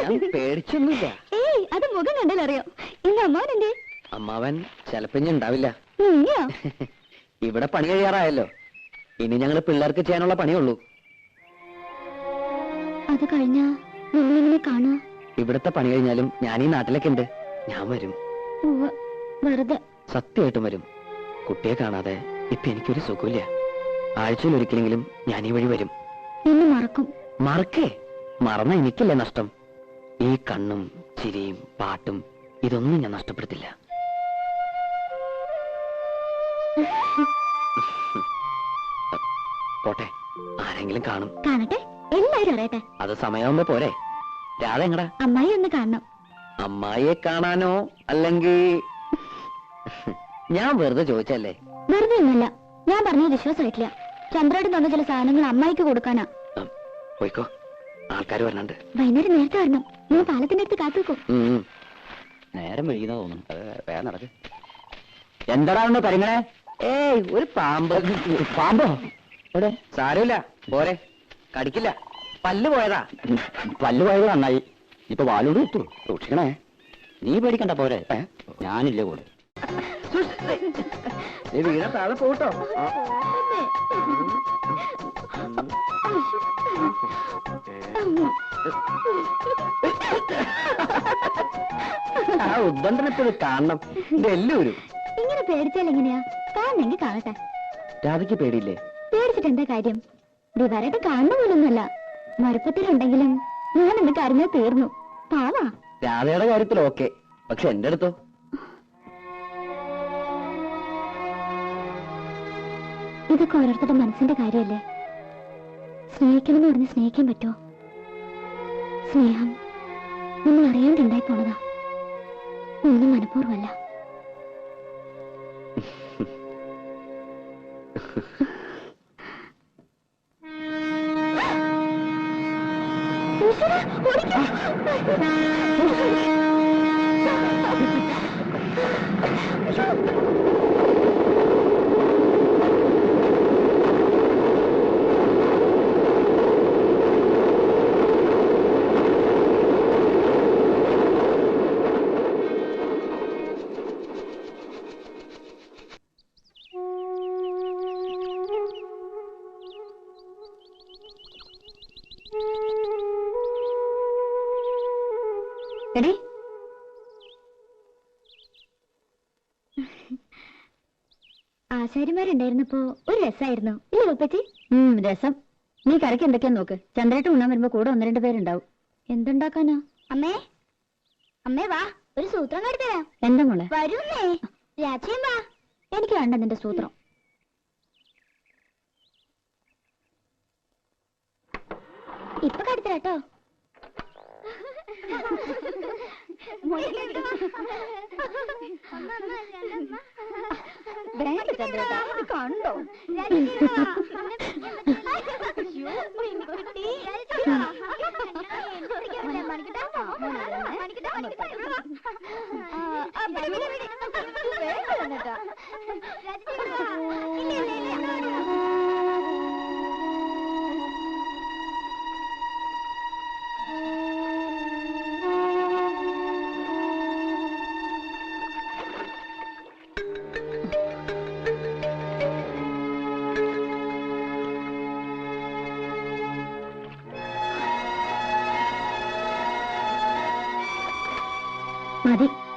ഞാൻ പേടിച്ചൊന്നുമില്ല. ഏയ് അത് മുഖം കണ്ടാൽ അറിയാം. ഇന്ന് അമ്മാവൻ എന്തേ അമ്മാവൻ ചിലപ്പോ ഇനി ഉണ്ടാവില്ല. നീയോ ഇവിടെ പണി കഴിയാറായല്ലോ. ഇനി ഞങ്ങൾ പിള്ളേർക്ക് ചെയ്യാനുള്ള പണിയുള്ളൂ. അത് കഴിഞ്ഞ നിങ്ങളെങ്ങനെ കാണാ. ഇവിടത്തെ പണി കഴിഞ്ഞാലും ഞാൻ ഈ നാട്ടിലൊക്കെ ഉണ്ട്. ഞാൻ വരും. ഉവ്വ്, വെറുതെ. സത്യമായിട്ടും വരും. കുട്ടിയെ കാണാതെ ഇപ്പൊ എനിക്കൊരു സുഖമില്ല. ആഴ്ചയിൽ ഒരിക്കലെങ്കിലും ഞാൻ ഈ വഴി വരും. നിന്നെ മറക്കും. മറക്കേ? മറന്ന എനിക്കില്ല നഷ്ടം? ഈ കണ്ണും ചിരിയും പാട്ടും ഇതൊന്നും ഞാൻ നഷ്ടപ്പെടുത്തില്ല. പോട്ടെ ആരെങ്കിലും കാണും. കാണട്ടെ? എല്ലാരും അറിയട്ടെ? അത് സമയമാകുമ്പോ പോരെ. രാധ എങ്ങടാ? അമ്മായി ഒന്ന് കാണണം. അമ്മായിയെ കാണാനോ അല്ലെങ്കിൽ ഞാൻ വെറുതെ ചോദിച്ചല്ലേ വെറുതെ ഒന്നുമില്ല. ഞാൻ പറഞ്ഞത് വിശ്വാസമായിട്ടില്ല. ചന്ദ്രേട്ടൻ തന്ന ചില സാധനങ്ങൾ അമ്മായിക്ക് കൊടുക്കാനാ. പോയിക്കോ. ആൾക്കാർ വരണുണ്ട്. വൈകുന്നേരം നേരത്തെ വരണം. ഞാൻ പാലത്തിന്റെ അടുത്ത് കാത്തു വെക്കും നേരം വൈകുന്ന തോന്നുന്നു. അത് പറയുന്നേ നടക്ക്. എന്താടാ ഒന്ന് പരിങ്ങണേ ഏയ് ഒരു പാമ്പ്. പാമ്പോ? എവിടെ? സാരമില്ല. പോരെ. കടിക്കില്ല. പല്ല് പോയതാ. പല്ല് പോയത് നന്നായി. ഇപ്പൊ വാലോട് കിട്ടു സൂക്ഷിക്കണേ. നീ പേടിക്കണ്ട പോരെ. ഞാനില്ല കൂടെ വീണ താഴെ പോട്ടോ. ആ ഉദ്ദണ്ഡനത്തിന് കാണണം ഇത് ഇങ്ങനെ പേടിച്ചാൽ എങ്ങനെയാ? കാണണമെങ്കിൽ കാണട്ടെ. രാധയ്ക്ക് പേടിയില്ലേ? പേടിച്ചിട്ട് എന്താ കാര്യം? ദിവാരായിട്ട് കാണുന്ന പോലൊന്നുമല്ല. ഞാൻ എന്റെ കരഞ്ഞാൽ തീർന്നു. പാവാ. രാധയുടെ കാര്യത്തിൽ ഓക്കെ. പക്ഷെ എന്റെ അടുത്തോ? ഇതൊക്കെ ഓരോരുത്തരുടെ മനസ്സിന്റെ കാര്യമല്ലേ? സ്നേഹിക്കണമെന്ന് പറഞ്ഞ് സ്നേഹിക്കാൻ പറ്റുമോ? സ്നേഹം നമ്മൾ അറിയാണ്ടുണ്ടായി പോണതാ. ഒന്നും മനഃപൂർവമല്ല. ഈശ്വരാ, ആശാരിമാരുണ്ടായിരുന്നപ്പോ ഒരു രസായിരുന്നു. ഇല്ലേ ഉപ്പച്ചി? രസം. നീ കരയ്ക്ക് എന്തൊക്കെയാ നോക്ക്. ചന്ദ്രേട്ട് ഉണ്ണാൻ വരുമ്പോ കൂടെ ഒന്ന് രണ്ട് പേരുണ്ടാവും. എന്തുണ്ടാക്കാനാ? അമ്മേ അമ്മേ വാ ഒരു സൂത്രം കാട്ടിത്തരാം എന്താ മോളെ? വരൂന്നേ. രാജയും വാ. എനിക്ക് വേണ്ട നിന്റെ സൂത്രം. ഇപ്പൊ കാട്ടിത്തരാട്ടോ വേണ്ട ചന്ദ്രേട്ടാ ഇത് കണ്ടോ മതി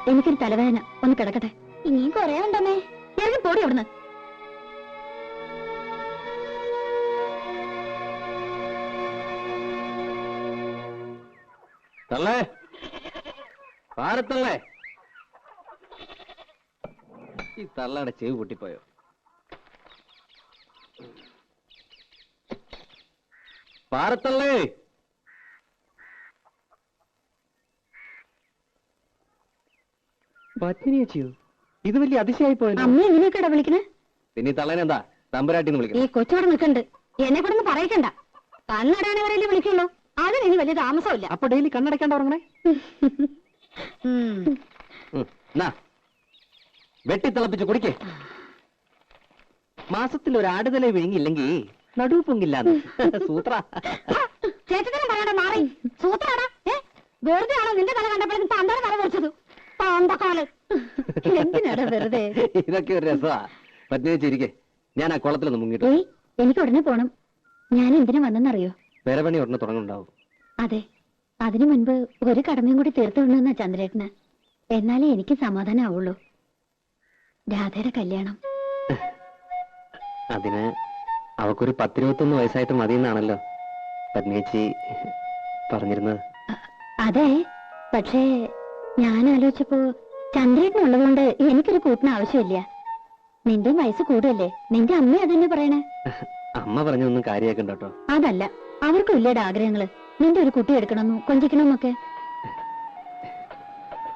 എനിക്കൊരു തലവേദന. ഒന്ന് കിടക്കട്ടെ. ഇനിയും കൊറേ ഉണ്ടെന്നേ ഇറങ്ങി പോടി അവിടുന്ന്. തള്ളേ. പാരത്തള്ളേ ഈ തള്ളയുടെ ചെവി പൊട്ടിപ്പോയോ? പാരത്തള്ളേ ഇത് വലിയ അതിശയായി പോയല്ലോ. അമ്മ എങ്ങനെയൊക്കെയാ വിളിക്കണേ? പിന്നെ തള്ളേനെന്താ? തമ്പുരാട്ടിന്ന് ഈ കൊച്ചോട് നിൽക്കണ്ട്. എന്നെ കൂടെ പറയിക്കണ്ട. കണ്ണടാനെ വരെയല്ലേ വിളിക്കുള്ളൂ. അതിന് ഇനി വലിയ താമസമില്ല അപ്പൊ ഡെയിലി കണ്ണടക്കാണ്ട് ഉറങ്ങണേ? ഉം. ഉം, വെട്ടി തിളപ്പിച്ച് കുടിക്കേ. മാസത്തിൽ ഒരു ആടുതല വിഴുങ്ങിയില്ലെങ്കിൽ നടുപ്പൊങ്കില്ലാന്ന് സൂത്ര. ചേട്ടത്തിനും പറയണ്ട മാറി. സൂത്രാടാ. വെറുതെ ആണോ നിന്റെ തല കണ്ടപ്പോഴും തല പൊറിച്ചത് പാമ്പക്കാൽ എന്തിനാടാ വെറുതെ? ഇതൊക്കെ ഒരു രസമാ പത്നി വെച്ചിരിക്കെ ഞാൻ ആ കുളത്തിലൊന്ന് മുങ്ങിട്ടു ഏയ് എനിക്ക് ഉടനെ പോണം. ഞാൻ എന്തിനു വന്നെന്നറിയോ? വേറെ പണി ഉടനെ തുടങ്ങുന്നുണ്ടാവും. അതെ. അതിനു മുൻപ് ഒരു കടമയും കൂടി തീർത്തുകൊണ്ടെന്നാ ചന്ദ്രേട്ടന്. എന്നാലേ എനിക്ക് സമാധാനം ആവുള്ളൂ രാധയുടെ കല്യാണം. അതിന് അവക്കൊരു പത്തിരുപത്തൊന്ന് വയസ്സായിട്ട് മതിയെന്നാണല്ലോ പത്നിയേച്ചി പറഞ്ഞിരുന്നത്. അതെ. പക്ഷേ ഞാൻ ആലോചിച്ചപ്പോ ചന്ദ്രേട്ടനുള്ളതുകൊണ്ട് എനിക്കൊരു കൂട്ടിന് ആവശ്യമില്ല. നിന്റെ വയസ്സ് കൂടുതല്ലേ നിന്റെ അമ്മ അതന്നെ പറയണേ. അമ്മ പറഞ്ഞൊന്നും കാര്യമാക്കണ്ടോ അതല്ല. അവർക്കും ഇല്ലേടെ ആഗ്രഹങ്ങൾ. നിന്റെ ഒരു കുട്ടി എടുക്കണമെന്നു കൊഞ്ചിക്കണമെന്നൊക്കെ?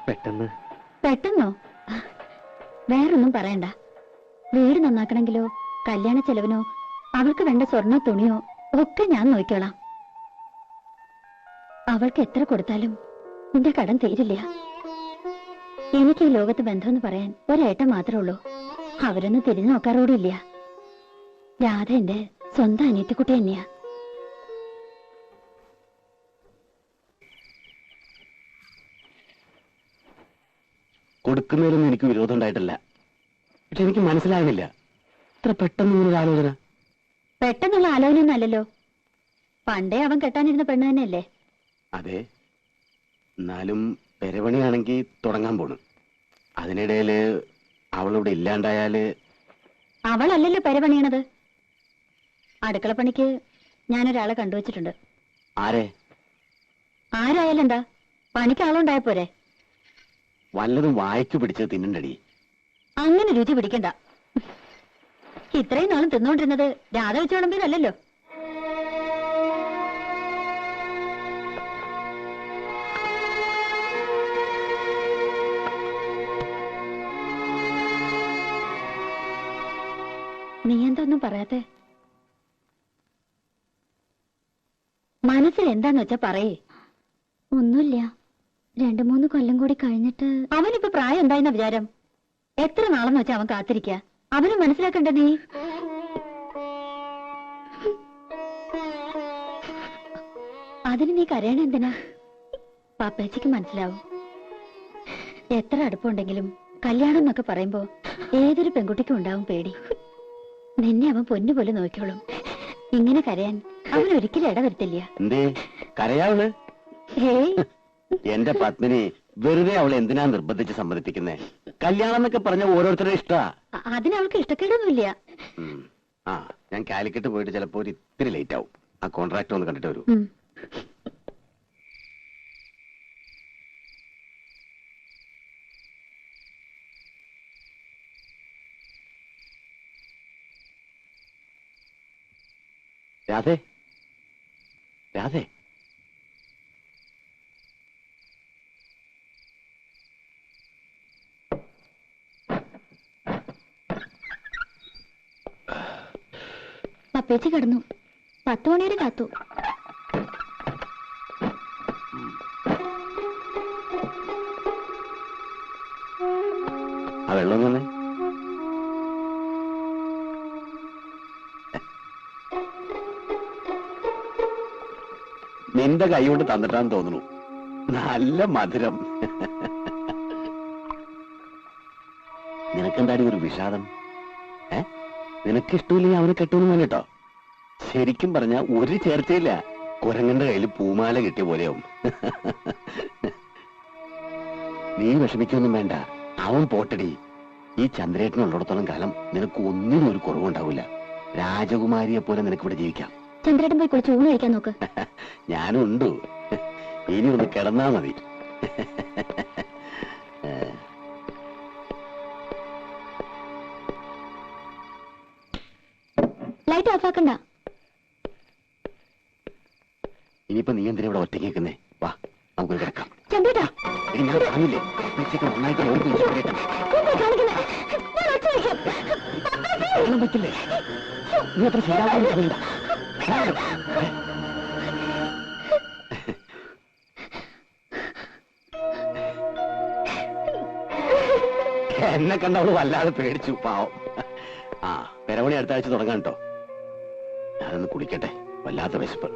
പെട്ടെന്ന്. പെട്ടെന്നോ? വേറൊന്നും പറയണ്ട. വീട് നന്നാക്കണമെങ്കിലോ കല്യാണ ചെലവിനോ അവൾക്ക് വേണ്ട സ്വർണ തുണിയോ ഒക്കെ ഞാൻ നോക്കിക്കോളാം. അവൾക്ക് എത്ര കൊടുത്താലും നിന്റെ കടം തീരില്ല. എനിക്ക് ഈ ലോകത്ത് ബന്ധമെന്ന് പറയാൻ ഒരേട്ട മാത്രമേ ഉള്ളൂ. അവരൊന്നും തിരിഞ്ഞു നോക്കാറോടില്ല. രാധ എന്റെ സ്വന്തം അനിയത്തിക്കുട്ടി തന്നെയാ. കൊടുക്കുന്നതിലൊന്നും എനിക്ക് വിരോധം ഉണ്ടായിട്ടില്ല. പക്ഷെ എനിക്ക് മനസ്സിലാകുന്നില്ല ഇത്ര പെട്ടെന്ന് ഇങ്ങനെ ആലോചന. പെട്ടെന്നുള്ള ആലോചനയൊന്നും അല്ലല്ലോ. പണ്ടേ അവൻ കെട്ടാനിരുന്ന പെണ്ണ് തന്നെയല്ലേ? അതെ. എന്നാലും പെരപണിയാണെങ്കിൽ തുടങ്ങാൻ പോണു. അതിനിടയിൽ അവളിവിടെ ഇല്ലാണ്ടായാൽ? അവളല്ലല്ലോ പെരപണിയണത്. അടുക്കളപ്പണിക്ക് ഞാനൊരാളെ കണ്ടുവച്ചിട്ടുണ്ട്. ആരെ? ആരായാലും എന്താ പണിക്ക് ആളുണ്ടായ പോരെ. വല്ലതും വായിച്ചു പിടിച്ച് തിന്നണ്ടടി. അങ്ങനെ രുചി പിടിക്കണ്ട. ഇത്രയും നാളും തിന്നോണ്ടിരുന്നത് രാധ വെച്ച് വിളമ്പിയതല്ലല്ലോ നീ എന്തൊന്നും പറയാത്തെ. മനസ്സിൽ എന്താന്ന് വെച്ചാ പറയേ. ഒന്നുമില്ല. രണ്ടു മൂന്ന് കൊല്ലം കൂടി കഴിഞ്ഞിട്ട് അവനിപ്പോ പ്രായം എന്തായെന്ന വിചാരം? എത്ര നാളെന്ന് വെച്ചാ അവൻ കാത്തിരിക്ക? അവന് മനസ്സിലാക്കണ്ട നീ? അതിന് നീ കരയണ എന്തിനാ? പാപ്പേച്ചിക്ക് മനസ്സിലാവും. എത്ര അടുപ്പമുണ്ടെങ്കിലും കല്യാണം എന്നൊക്കെ പറയുമ്പോ ഏതൊരു പെൺകുട്ടിക്കും ഉണ്ടാവും പേടി. നിന്നെ അവൻ പൊന്നുപോലെ നോക്കിയോളും ഇങ്ങനെ കരയാൻ അവൻ ഒരിക്കലും ഇടവരുത്തില്ല എന്തേ? കരയാവൾ ഹേയ് എന്റെ പത്മിനി വെറുതെ അവളെ എന്തിനാ നിർബന്ധിച്ച് സമ്മതിപ്പിക്കുന്നേ? കല്യാണം എന്നൊക്കെ പറഞ്ഞ ഓരോരുത്തരുടെ ഇഷ്ടാ. അതിന് അവൾക്ക് ഇഷ്ടക്കേടൊന്നുമില്ല. ആ ഞാൻ കാലിക്കറ്റ് പോയിട്ട് ചിലപ്പോ ഒരു ഇത്തിരി ലേറ്റ് ആവും. ആ കോൺട്രാക്ട് ഒന്ന് കണ്ടിട്ട് വരൂ. രാധേ. രാധേ. പപ്പേച്ചി കിടന്നു. പത്ത് മണിവരെ കാത്തു. നിന്റെ കൈ കൊണ്ട് തന്നിട്ടാന്ന് തോന്നുന്നു. നല്ല മധുരം. നിനക്കെന്താടി ഒരു വിഷാദം? ഏ? നിനക്ക് ഇഷ്ടമില്ലെങ്കിൽ അവനെ കെട്ടുമെന്ന് കേട്ടോ ശരിക്കും പറഞ്ഞ ഒരു ചേർച്ചയില്ല. കുരങ്ങന്റെ കയ്യിൽ പൂമാല കിട്ടിയ പോലെയാവും. നീ വിഷമിക്കൊന്നും വേണ്ട. അവൻ പോട്ടടി. ഈ ചന്ദ്രേട്ടനുള്ളിടത്തോളം കാലം നിനക്ക് ഒന്നിനും ഒരു കുറവുണ്ടാവില്ല. രാജകുമാരിയെ പോലെ നിനക്ക് ഇവിടെ ജീവിക്കാം. ചന്ദ്രേട്ടൻ പോയി കുളിച്ച് ഊണ് കഴിക്കാൻ നോക്ക്. ഞാനും ഉണ്ട് ഇനി ഒന്ന് കിടന്നാ മതി. ലൈറ്റ് ഓഫ് ആക്കണ്ട. ഇനിയിപ്പോ നീ എന്തിനാ ഇവിടെ ഒറ്റയ്ക്ക് നിൽക്കുന്നേ? വാ നമുക്ക് കിടക്കാം. ചന്ദ്രേട്ടാ. എടി ഞാൻ പറഞ്ഞില്ലേ ഉച്ചയ്ക്ക് നന്നായിട്ട് പറ്റില്ലേ? നീ അത്ര ശരിയാവുന്ന സമയണ്ട എന്നെ കണ്ട അവൾ വല്ലാതെ പേടിച്ചു പാവം. ആ പെരമണി അടുത്ത ആഴ്ച തുടങ്ങാം കേട്ടോ ഞാനൊന്ന് കുടിക്കട്ടെ വല്ലാത്ത വിശപ്പ്.